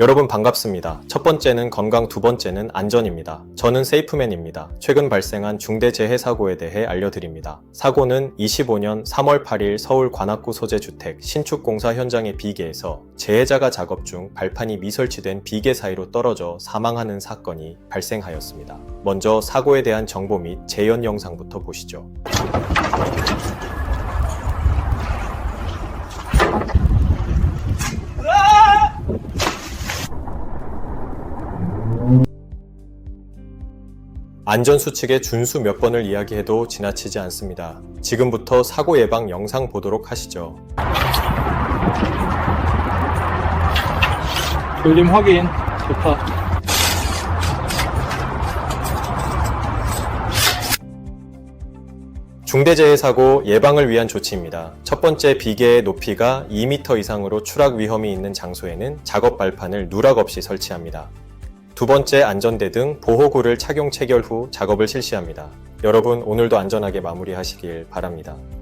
여러분 반갑습니다. 첫 번째는 건강, 두 번째는 안전입니다. 저는 세이프맨입니다. 최근 발생한 중대 재해 사고에 대해 알려드립니다. 사고는 25년 3월 8일 서울 관악구 소재 주택 신축 공사 현장의 비계에서 재해자가 작업 중 발판이 미설치된 비계 사이로 떨어져 사망하는 사건이 발생하였습니다. 먼저 사고에 대한 정보 및 재현 영상부터 보시죠. 안전수칙의 준수 몇 번을 이야기해도 지나치지 않습니다. 지금부터 사고 예방 영상 보도록 하시죠. 돌림 확인. 좋다. 중대재해 사고 예방을 위한 조치입니다. 첫 번째 비계의 높이가 2m 이상으로 추락 위험이 있는 장소에는 작업 발판을 누락 없이 설치합니다. 두 번째 안전대 등 보호구를 착용 체결 후 작업을 실시합니다. 여러분 오늘도 안전하게 마무리하시길 바랍니다.